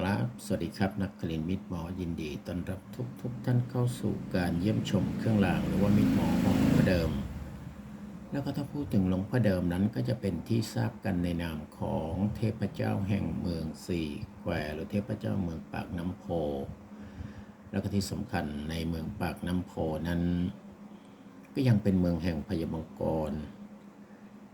ครับสวัสดีครับ นักกลินมิตรหมอยินดีต้อนรับทุกทุกท่านเข้าสู่การเยี่ยมชมเครื่องรางหรือว่ามิตรหมอของหลวงพ่อเดิม แล้วก็ถ้าพูดถึงหลวงพ่อเดิมนั้นก็จะเป็นที่ทราบกันในนามของเทพเจ้าแห่งเมืองสี่แควหรือเทพเจ้าเมืองปากน้ำโพ แล้วก็ที่สำคัญในเมืองปากน้ำโพนั้น ก็ยังเป็นเมืองแห่งพยามังกร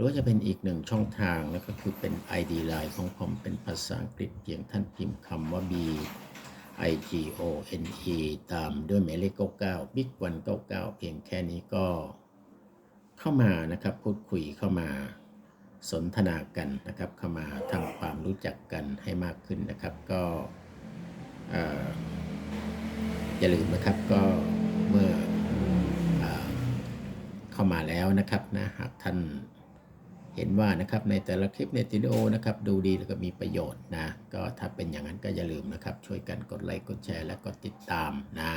รือว่าจะเป็นอีกหนึ่งช่องทางนะก็คือเป็น ID Line ของผมเป็นภาษาอังกฤษเพียงท่านพิมพ์คำว่า B I G O N E ตามด้วยหมายเลข99 Big 199 เพียงแค่นี้ก็เข้ามานะครับพูดคุยเข้ามาสนทนากันนะครับเข้ามาทำความรู้จักกันให้มากขึ้นนะครับ ก็ออย่าลืมนะครับก็เมื่อเอ่อเข้ามาแล้วนะครับนะหากท่าน เห็นว่านะครับในแต่ละคลิปในวิดีโอนะครับดูดีแล้วก็มีประโยชน์นะก็ถ้าเป็นอย่างนั้นก็อย่าลืมนะครับ ช่วยกันกดไลค์กดแชร์และกดติดตามนะ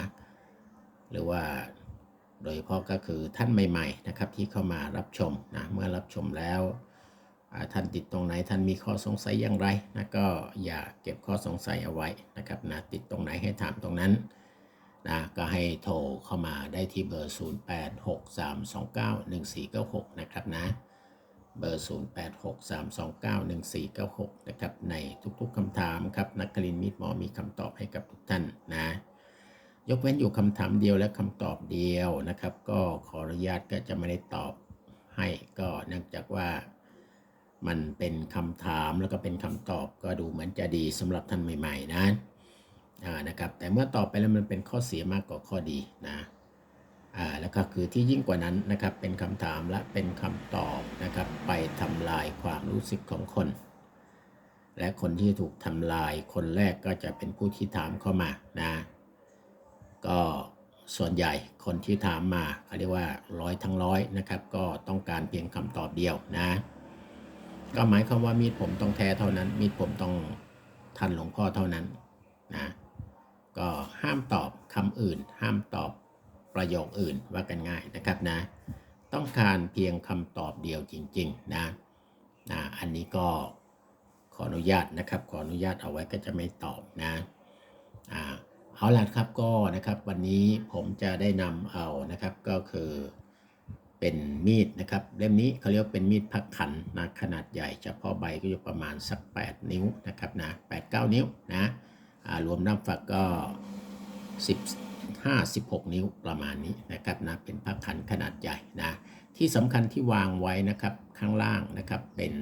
หรือว่าโดยเฉพาะก็คือท่านใหม่ๆนะครับที่เข้ามารับชมนะเมื่อรับชมแล้วท่านติดตรงไหนท่านมีข้อสงสัยอย่างไรนะก็อย่าเก็บข้อสงสัยเอาไว้นะครับนะติดตรงไหนให้ถามตรงนั้นนะก็ให้โทรเข้ามาได้ที่เบอร์ 0863291496 นะครับนะ เบอร์ 0863291496 นะครับ ในทุกๆคำถามครับ นักกลินมิตรหมอมีคำตอบให้กับทุกท่านนะ ยกเว้นอยู่คำถามเดียวและคำตอบเดียวนะครับ ก็ขออนุญาตก็จะไม่ได้ตอบให้ก็เนื่องจากว่ามันเป็นคำถามแล้วก็เป็นคำตอบก็ดูเหมือนจะดีสำหรับท่านใหม่ ๆ นะนะครับ แต่เมื่อตอบไปแล้วมันเป็นข้อเสียมากกว่าข้อดีนะ แล้วก็คือที่ยิ่งกว่านั้นนะครับเป็นคำถามและเป็นคำตอบนะครับไปทำลายความรู้สึกของคน และคนที่ถูกทำลายคนแรกก็จะเป็นผู้ที่ถามเข้ามานะก็ส่วนใหญ่คนที่ถามมาเขาเรียกว่าร้อยทั้งร้อยนะครับก็ต้องการเพียงคำตอบเดียวนะ ก็หมายความว่ามีดผมต้องแท้เท่านั้น มีดผมต้องทันหลวงพ่อเท่านั้นนะก็ห้ามตอบคำอื่น ห้ามตอบ ประโยคอื่นว่ากันง่ายนะครับนะ ต้องการเพียงคำตอบเดียวจริง ๆ นะนะอันนี้ก็ขออนุญาตนะครับ ขออนุญาตเอาไว้ก็จะไม่ตอบนะอ่าเอาล่ะครับก็นะครับวันนี้ผมจะได้นำเอานะครับก็คือเป็นมีดนะครับเล่มนี้เขาเรียกเป็นมีดพักขันนะขนาดใหญ่เฉพาะใบก็อยู่ประมาณสัก 8 นิ้วนะครับนะ8 9นิ้วนะรวมน้ำฝักก็ 10 56 นิ้วประมาณนี้นะครับนะเป็นพักขันขนาดใหญ่นะที่สำคัญที่วางไว้นะครับข้างล่างนะครับเป็น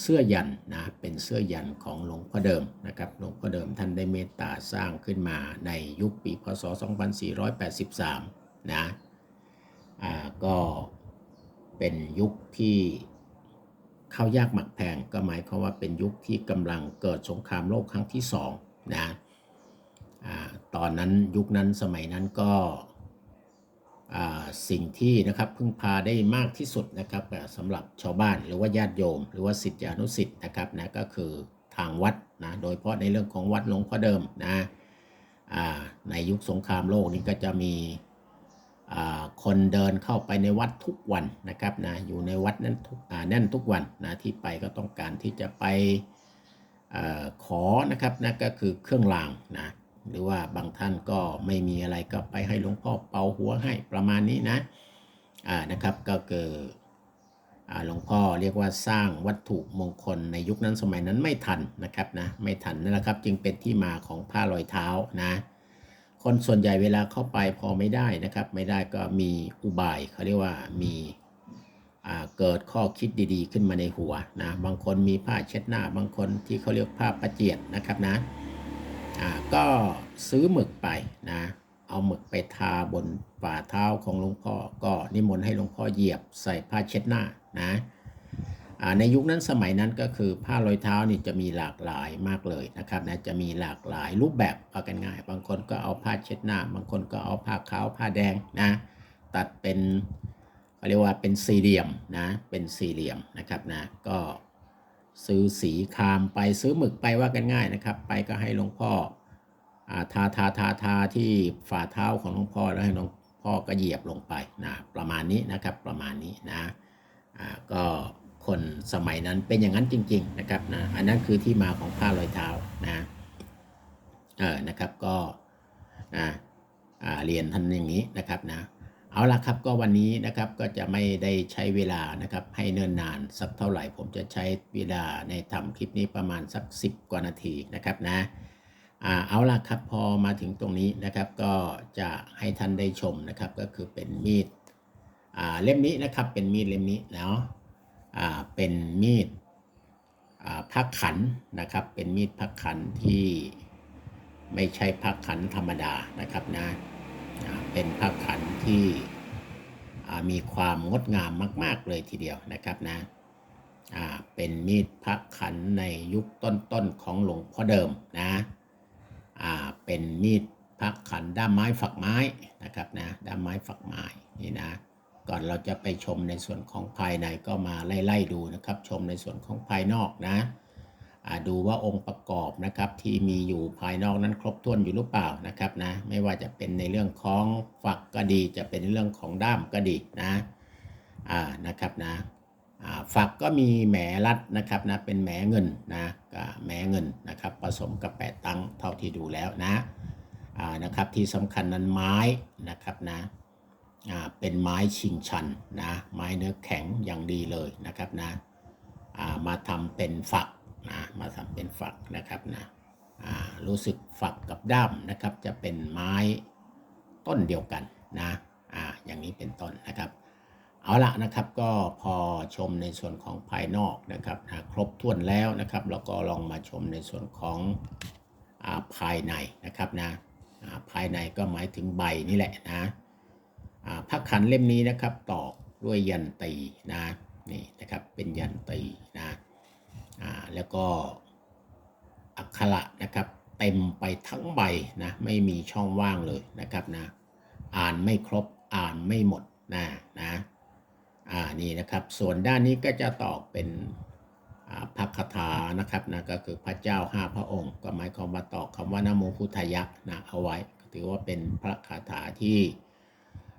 เสื้อยันนะเป็นเสื้อยันของหลวงพ่อเดิมนะครับหลวงพ่อเดิมท่านได้เมตตาสร้างขึ้นมาในยุคปีพศ 2483 นะอ่าก็เป็นยุคที่ข้าวยากหมักแพงก็หมายความว่าเป็นยุคที่กำลังเกิดสงครามโลกครั้งที่สองนะ ตอนนั้นยุคนั้นสมัยนั้นก็สิ่งที่นะครับพึ่งพาได้มากที่สุดนะครับสำหรับชาวบ้านหรือว่าญาติโยม หรือว่าสิทธิอนุสิทธิ์นะครับนะก็คือทางวัดนะโดยเฉพาะในเรื่องของวัดหลวงพ่อเดิมนะในยุคสงครามโลกนี้ก็จะมีคนเดินเข้าไปในวัดทุกวันนะครับนะอยู่ในวัดนั้นทุกแน่นทุกวันนะที่ไปก็ต้องการที่จะไปอขอนะครับนะก็คือเครื่องรางนะ หรือว่าบางท่านก็ไม่มีอะไรก็ไปให้หลวงพ่อเป่าหัวให้ประมาณนี้นะอ่านะครับก็คืออ่าหลวงพ่อเรียกว่าสร้างวัตถุมงคลในยุคนั้นสมัยนั้นไม่ทันนะครับนะไม่ทันนั่นแหละครับจึงเป็นที่มาของผ้ารอยเท้านะคนส่วนใหญ่เวลาเข้าไปพอไม่ได้นะครับ ไม่ได้ก็มีอุบายเขาเรียกว่ามีเกิดข้อคิดดีๆ ขึ้นมาในหัวนะบางคนมีผ้าเช็ดหน้า บางคนที่เขาเรียกผ้าประเจียดนะครับนะ ก็ซื้อหมึกไปนะ เอาหมึกไปทาบนฝ่าเท้าของหลวงพ่อ ก็นิมนต์ให้หลวงพ่อเหยียบใส่ผ้าเช็ดหน้านะในยุคนั้นสมัยนั้นก็คือผ้ารอยเท้านี่จะมีหลากหลายมากเลยนะครับนะจะมีหลากหลายรูปแบบเอากันง่าย บางคนก็เอาผ้าเช็ดหน้า บางคนก็เอาผ้าขาวผ้าแดงนะตัดเป็นเขาเรียกว่าเป็นสี่เหลี่ยมนะเป็นสี่เหลี่ยมนะครับนะก็ซื้อสีคามไปซื้อหมึกไปว่ากันง่ายนะครับ ไปก็ให้หลวงพ่อ ทาทาทาทาที่ฝ่าเท้าของหลวงพ่อแล้วให้หลวงพ่อก็เหยียบลงไปนะประมาณนี้นะครับประมาณนี้นะก็คนสมัยนั้นเป็นอย่างนั้นจริง ๆนะครับนะอันนั้นคือที่มาของผ้ารอยเท้านะเออนะครับก็อ่าเรียนท่านอย่างนี้นะครับนะเอาละครับก็วันนี้นะครับก็จะไม่ได้ใช้เวลานะครับให้เนิ่นนานสักเท่าไหร่ ผมจะใช้เวลาในทำคลิปนี้ประมาณสัก 10 กว่านาทีนะครับนะ อ่าเอาละครับพอมาถึงตรงนี้นะครับก็จะให้ท่านได้ชมนะครับก็คือเป็นมีดอ่าเล่มนี้นะครับเป็นมีดเล่มนี้เนาะอ่าเป็นมีดอ่าพักขันนะครับเป็นมีดพักขันที่ไม่ใช่พักขันธรรมดานะครับนะเป็นพักขันที่มีความงดงามมาก ๆ เลยทีเดียวนะครับนะเป็นมีดพักขันในยุคต้นๆของหลวงพ่อเดิมนะ อ่าเป็นมีดพักขันด้ามไม้ฝักไม้นะครับนะด้ามไม้ฝักไม้นี่นะก่อนเราจะไปชมในส่วนของภายในก็มาไล่ๆดูนะครับ ชมในส่วนของภายนอกนะดูว่าองค์ประกอบนะครับที่มีอยู่ภายนอกนั้นครบถ้วนอยู่หรือเปล่านะครับนะไม่ว่าจะเป็นในเรื่องของฝักก็ดี จะเป็นเรื่องของด้ามก็ดีนะอ่านะครับนะ ฝักก็มีแหมรัดนะครับนะเป็นแหมเงินนะกับแหมเงินนะครับผสมกับแปดตังเท่าที่ดูแล้วนะนะครับที่สำคัญนั้นไม้นะครับนะเป็นไม้ชิงชันนะไม้เนื้อแข็งอย่างดีเลยนะครับนะมาทำเป็นฝักนะมาทำเป็นฝักนะครับนะรู้สึกฝักกับด้ามนะครับจะเป็นไม้ต้นเดียวกันนะออย่างนี้เป็นต้นนะครับ เอาละนะครับก็พอชมในส่วนของภายนอกนะครับนะครบถ้วนแล้วนะครับแล้วก็ลองมาชมในส่วนของอาภายในนะครับนะาภายในก็หมายถึงใบนี่แหละนะพระขันเล่มนี้นะครับตอกด้วยยันตีนะนี่นะครับเป็นยันตีนะแล้วก็อักขระนะครับเต็มไปทั้งใบนะไม่มีช่องว่างเลยนะครับนะอ่านไม่ครบอ่านไม่หมดนะนะ อ่านี่นะครับ ส่วนด้านนี้ก็จะตอกเป็นพระคาถานะครับนะก็คือพระเจ้าห้าพระองค์ ก็หมายความว่าตอกคำว่านโมพุทธยักษ์นะเอาไว้ ถือว่าเป็นพระคาถาที่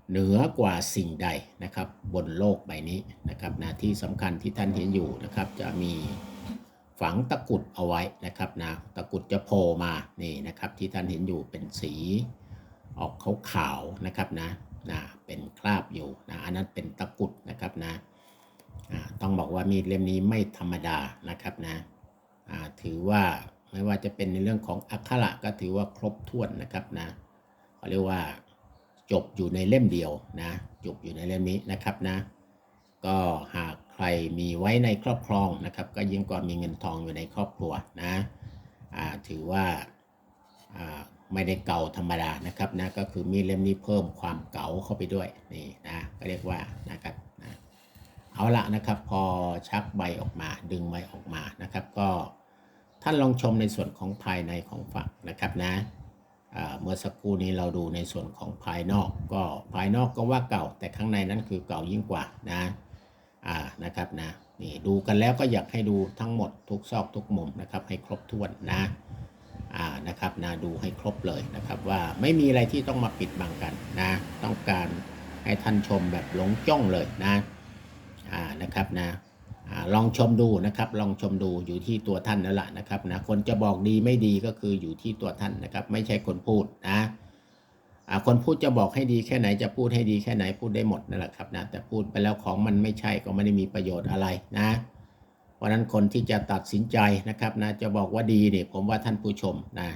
เหนือกว่าสิ่งใดนะครับบนโลกใบนี้นะครับนะที่สำคัญที่ท่านเห็นอยู่นะครับจะมีฝังตะกุดเอาไว้นะครับนะตะกุดจะโผล่มานี่นะครับที่ท่านเห็นอยู่เป็นสีออกขาวๆนะครับนะ นะเป็นคราบอยู่นะอันนั้นเป็นตะกุดนะครับนะต้องบอกว่ามีดเล่มนี้ไม่ธรรมดานะครับนะถือว่าไม่ว่าจะเป็นในเรื่องของอักขระก็ถือว่าครบถ้วนนะครับนะเขาเรียกว่าจบอยู่ในเล่มเดียวนะจบอยู่ในเล่มนี้นะครับนะก็หากใครมีไว้ในครอบครองนะครับก็ยิ่งกว่ามีเงินทองอยู่ในครอบครัวนะถือว่า ไม่ได้เก่าธรรมดานะครับนะก็คือมีดเล่มนี้เพิ่มความเก๋าเข้าไปด้วยนี่นะก็เรียกว่านะครับนะเอาละนะครับพอชักใบออกมาดึงใบออกมานะครับ ก็ท่านลองชมในส่วนของภายในของฝักนะครับนะเมื่อสักครู่นี้เราดูในส่วนของภายนอก ก็ภายนอกก็ว่าเก่า แต่ข้างในนั้นคือเก่ายิ่งกว่านะอ่านะครับนะนี่ดูกันแล้วก็อยากให้ดูทั้งหมดทุกซอกทุกมุมนะครับให้ครบถ้วนนะ นะครับนะดูให้ครบเลยนะครับว่าไม่มีอะไรที่ต้องมาปิดบังกันนะต้องการให้ท่านชมแบบหลงจ้องเลยนะอ่านะครับนะลองชมดูนะครับลองชมดูอยู่ที่ตัวท่านนั่นแหละนะครับนะคนจะบอกดีไม่ดีก็คืออยู่ที่ตัวท่านนะครับ ไม่ใช่คนพูดนะคนพูดจะบอกให้ดีแค่ไหนจะพูดให้ดีแค่ไหนพูดได้หมดนั่นแหละครับนะแต่พูดไปแล้วของมันไม่ใช่ก็ไม่ได้มีประโยชน์อะไรนะ เพราะนั้นคนที่จะตัดสินใจนะครับนะจะบอกว่าดีเนี่ยผมว่าท่านผู้ชมนะ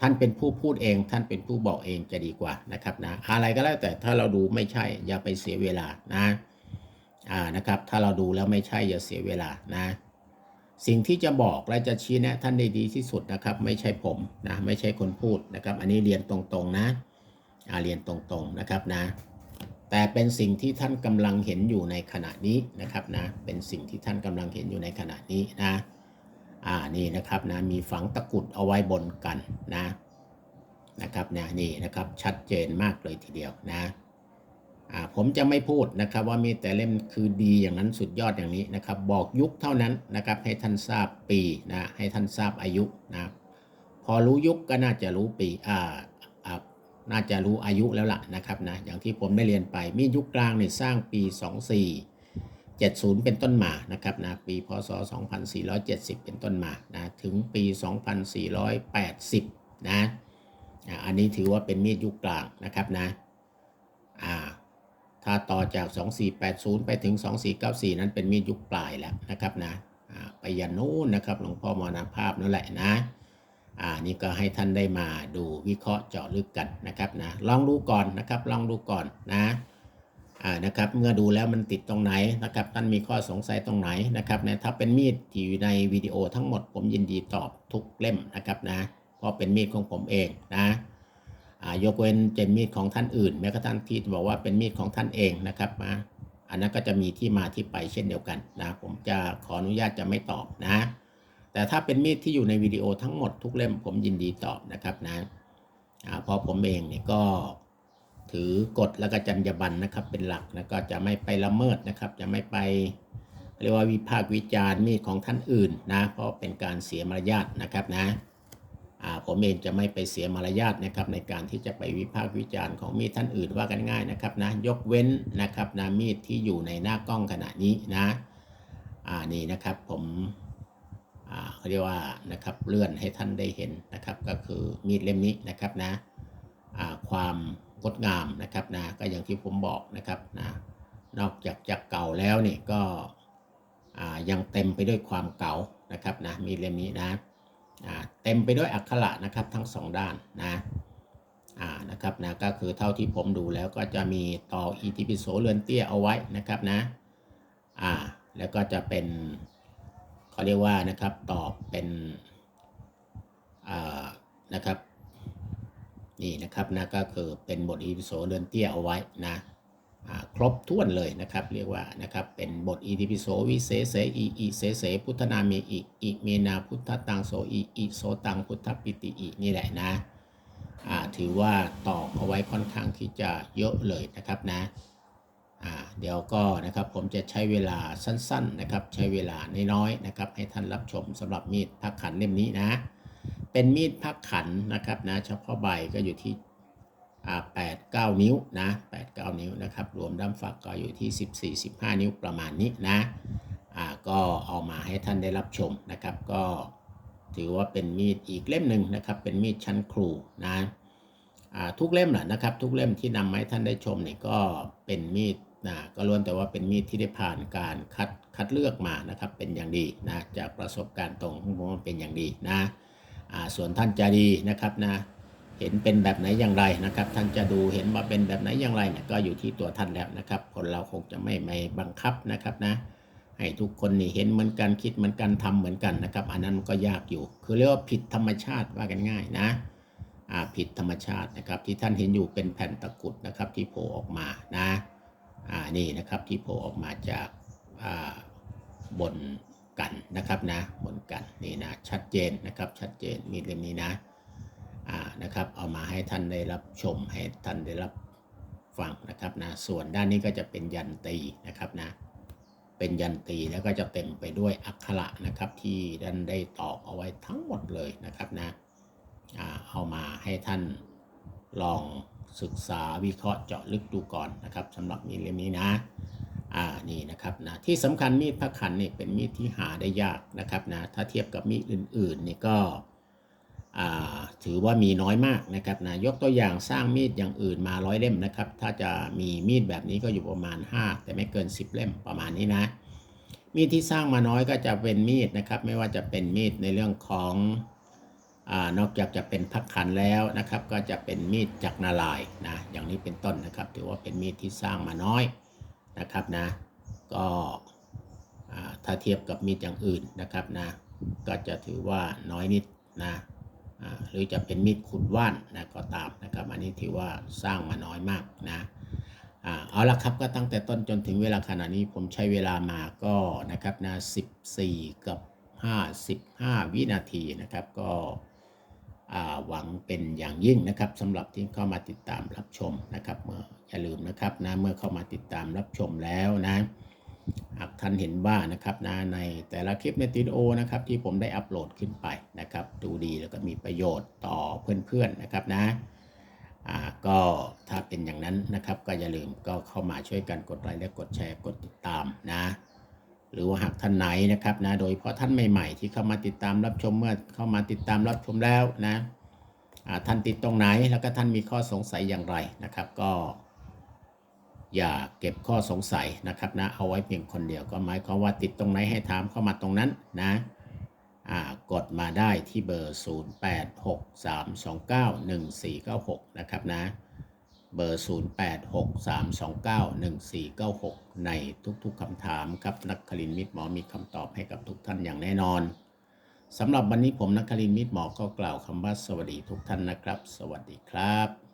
ท่านเป็นผู้พูดเอง ท่านเป็นผู้บอกเองจะดีกว่านะครับนะอะไรก็แล้วแต่ถ้าเราดูไม่ใช่อย่าไปเสียเวลานะอ่านะครับ ถ้าเราดูแล้วไม่ใช่อย่าเสียเวลานะ สิ่งที่จะบอกและจะชี้แนะท่านได้ดีที่สุดนะครับ ไม่ใช่ผมนะไม่ใช่คนพูดนะครับ อันนี้เรียนตรงๆนะอ่าเรียนตรงๆนะครับนะ แต่เป็นสิ่งที่ท่านกำลังเห็นอยู่ในขณะนี้นะครับนะเป็นสิ่งที่ท่านกำลังเห็นอยู่ในขณะนี้นะอ่านี่นะครับนะมีฝังตะกุดเอาไว้บนกันนะนะครับนะนี่นะครับชัดเจนมากเลยทีเดียวนะอ่าผมจะไม่พูดนะครับว่ามีแต่เล่มคือดีอย่างนั้นสุดยอดอย่างนี้นะครับบอกยุคเท่านั้นนะครับให้ท่านทราบปีนะให้ท่านทราบอายุนะพอรู้ยุคก็น่าจะรู้ปีอ่าอ่า น่าจะรู้อายุแล้วล่ะนะครับนะอย่างที่ผมได้เรียนไปมีดยุคกลางเนี่ยสร้างปี 2470 เป็นต้นมานะครับนะปีพศ 2470 เป็นต้นมานะถึงปี 2480 นะอันนี้ถือว่าเป็นมีดยุคกลางนะครับนะอ่าถ้าต่อจาก 2480 ไปถึง 2494 นั้นเป็นมีดยุคปลายแล้วนะครับนะไปยันนู้นนะครับหลวงพ่อมรณภาพนั่นแหละนะ อ่านี่ก็ให้ท่านได้มาดูวิเคราะห์เจาะลึกกันนะครับนะลองดูก่อนนะครับลองดูก่อนนะอ่านะครับเมื่อดูแล้วมันติดตรงไหนนะครับท่านมีข้อสงสัยตรงไหนนะครับนะถ้าเป็นมีดที่อยู่ในวิดีโอทั้งหมดผมยินดีตอบทุกเล่มนะครับนะเพราะเป็นมีดของผมเองนะอ่ายกเว้นเป็นมีดของท่านอื่น แม้กระทั่งที่บอกว่าเป็นมีดของท่านเองนะครับมาอันนั้นก็จะมีที่มาที่ไปเช่นเดียวกันนะผมจะขออนุญาตจะไม่ตอบนะ แต่ถ้าเป็นมีดที่อยู่ในวิดีโอทั้งหมดทุกเล่มผมยินดีตอบนะครับนะเพราะผมเองเนี่ยก็ถือกฎและก็จรรยาบรรณนะครับเป็นหลักแล้วก็จะไม่ไปละเมิดนะครับ จะไม่ไปเรียกว่าวิพากษ์วิจารณ์มีดของท่านอื่นนะเพราะเป็นการเสียมารยาทนะครับนะผมเองจะไม่ไปเสียมารยาทนะครับในการที่จะไปวิพากษ์วิจารณ์ของมีดท่านอื่นว่ากันง่ายนะครับนะยกเว้นนะครับนะมีดที่อยู่ในหน้ากล้องขณะนี้นะอ่านี่นะครับผม เขาเรียกว่านะครับเลื่อนให้ท่านได้เห็นนะครับก็คือมีดเล่มนี้นะครับนะความงดงามนะครับนะก็อย่างที่ผมบอกนะครับนะนอกจากจะเก่าแล้วเนี่ยก็ยังเต็มไปด้วยความเก่านะครับนะมีดเล่มนี้นะเต็มไปด้วยอักขระนะครับทั้งสองด้านนะอ่านะครับนะก็คือเท่าที่ผมดูแล้วก็จะมีต่ออีทิปิโสเรือนเตี้ยเอาไว้นะครับนะอ่าแล้วก็จะเป็น เขาเรียกว่านะครับตอบเป็นอ่านะครับนี่นะครับนะก็คือเป็นบทอีพิโซดเดินเตี้ยเอาไว้นะอ่าครบถ้วนเลยนะครับ เรียกว่านะครับเป็นบทอีพิโซวิเศษเสอีอีเสเสพุทธนาเมอิอิเมนาพุทธตังโสอีอิโสตังพุทธปิติอินี่แหละนะอ่าถือว่าตอบเอาไว้ค่อนข้างที่จะเยอะเลยนะครับนะ เดี๋ยวก็นะครับผมจะใช้เวลาสั้นๆนะครับใช้เวลาน้อยๆนะครับให้ท่านรับชมสำหรับมีดพักขันเล่มนี้นะ เป็นมีดพักขันนะครับนะเฉพาะใบก็อยู่ที่แปดเก้านิ้วนะแปดเก้านิ้วนะครับรวมด้ามฝักก็อยู่ที่สิบสี่สิบห้านิ้วประมาณนี้นะอ่าก็เอามาให้ท่านได้รับชมนะครับ ก็ถือว่าเป็นมีดอีกเล่มหนึ่งนะครับเป็นมีดชั้นครูนะอ่าทุกเล่มแหละนะครับ ทุกเล่มที่นำมาให้ท่านได้ชมนี่ก็เป็นมีด นะก็ล้วนแต่ว่าเป็นมีดที่ได้ผ่านการคัดคัดเลือกมานะครับเป็นอย่างดีนะจากประสบการณ์ตรงของผมเป็นอย่างดีนะส่วนท่านจะดีนะครับนะเห็นเป็นแบบไหนอย่างไรนะครับ ท่านจะดูเห็นว่าเป็นแบบไหนอย่างไรเนี่ยก็อยู่ที่ตัวท่านแล้วนะครับ คนเราคงจะไม่ไม่บังคับนะครับนะให้ทุกคนนี่เห็นเหมือนกันคิดเหมือนกันทำเหมือนกันนะครับ อันนั้นก็ยากอยู่ คือเรียกว่าผิดธรรมชาติว่ากันง่ายนะผิดธรรมชาตินะครับที่ท่านเห็นอยู่เป็นแผ่นตะกุดนะครับที่โผล่ออกมานะ อ่านี่นะครับที่โผล่ออกมาจากอ่าบนกันนะครับนะบนกันนี่นะชัดเจนนะครับชัดเจนมีเล่มนี้นะอ่านะครับเอามาให้ท่านได้รับชมให้ท่านได้รับฟังนะครับนะส่วนด้านนี้ก็จะเป็นยันตีนะครับนะเป็นยันตีแล้วก็จะเต็มไปด้วยอักขระนะครับที่ท่านได้ตอกเอาไว้ทั้งหมดเลยนะครับนะอ่าเอามาให้ท่านลอง ศึกษาวิเคราะห์เจาะลึกดูก่อนนะครับสำหรับมีดเล่มนี้นะอ่านี่นะครับนะที่สำคัญมีดพระขันนี่เป็นมีดที่หาได้ยากนะครับนะถ้าเทียบกับมีดอื่นๆนี่ก็ถือว่ามีน้อยมากนะครับนะยกตัวอย่างสร้างมีดอย่างอื่นมาร้อยเล่มนะครับ ถ้าจะมีมีดแบบนี้ก็อยู่ประมาณ 5 แต่ไม่เกิน 10 เล่มประมาณนี้นะ มีดที่สร้างมาน้อยก็จะเป็นมีดนะครับ ไม่ว่าจะเป็นมีดในเรื่องของ นอกจากจะเป็นพักขันแล้วนะครับ ก็จะเป็นมีดจักรนาลายนะอย่างนี้เป็นต้นนะครับ ถือว่าเป็นมีดที่สร้างมาน้อยนะครับนะก็ถ้าเทียบกับมีดอย่างอื่นนะครับนะก็จะถือว่าน้อยนิดนะหรือจะเป็นมีดขุดว่านนะก็ตามนะครับ อันนี้ถือว่าสร้างมาน้อยมากนะอเอาละครับก็ตั้งแต่ต้นจนถึงเวลาขณะนี้ผมใช้เวลามาก็นะครับนะ14 กับ 55 วินาทีนะครับก็ หวังเป็นอย่างยิ่งนะครับสำหรับที่เข้ามาติดตามรับชมนะครับเมื่ออย่าลืมนะครับนะเมื่อเข้ามาติดตามรับชมแล้วนะหากท่านเห็นว่านะครับนะในแต่ละคลิปในติโอนะครับที่ผมได้อัปโหลดขึ้นไปนะครับ ดูดีแล้วก็มีประโยชน์ต่อเพื่อนๆนะครับนะก็ถ้าเป็นอย่างนั้นนะครับ ก็อย่าลืมก็เข้ามาช่วยกันกดไลค์และกดแชร์กดติดตามนะ หรือว่าหากท่านไหนนะครับนะโดยเฉพาะท่านใหม่ๆ ที่เข้ามาติดตามรับชมเมื่อเข้ามาติดตามรับชมแล้วนะท่านติดตรงไหนแล้วก็ท่านมีข้อสงสัยอย่างไรนะครับ ก็อย่าเก็บข้อสงสัยนะครับนะเอาไว้เพียงคนเดียวก็หมายความว่าติดตรงไหนให้ถามเข้ามาตรงนั้นนะกดมาได้ที่เบอร์ 0863291496 นะครับนะ เบอร์ 0863291496 ในทุกๆคำถามครับ นักคลินมิตรหมอมีคำตอบให้กับทุกท่านอย่างแน่นอนสำหรับวันนี้ผมนักคลินมิตรหมอก็กล่าวคำว่าสวัสดีทุกท่านนะครับ สวัสดีครับ